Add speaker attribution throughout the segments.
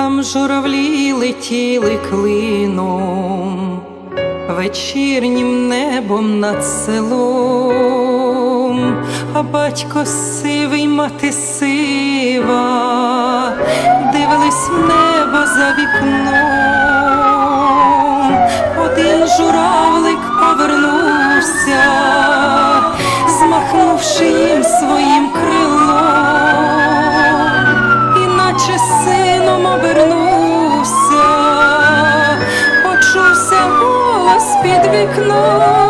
Speaker 1: там журавлі летіли клином, вечірнім небом над селом, а батько сивий, мати сива, дивились в небо за вікном, голос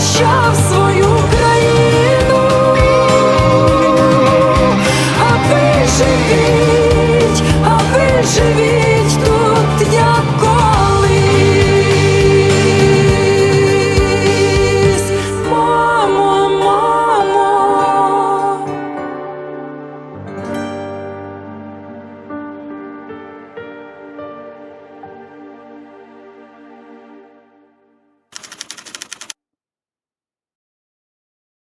Speaker 1: Чуєш, тату, я захищав свою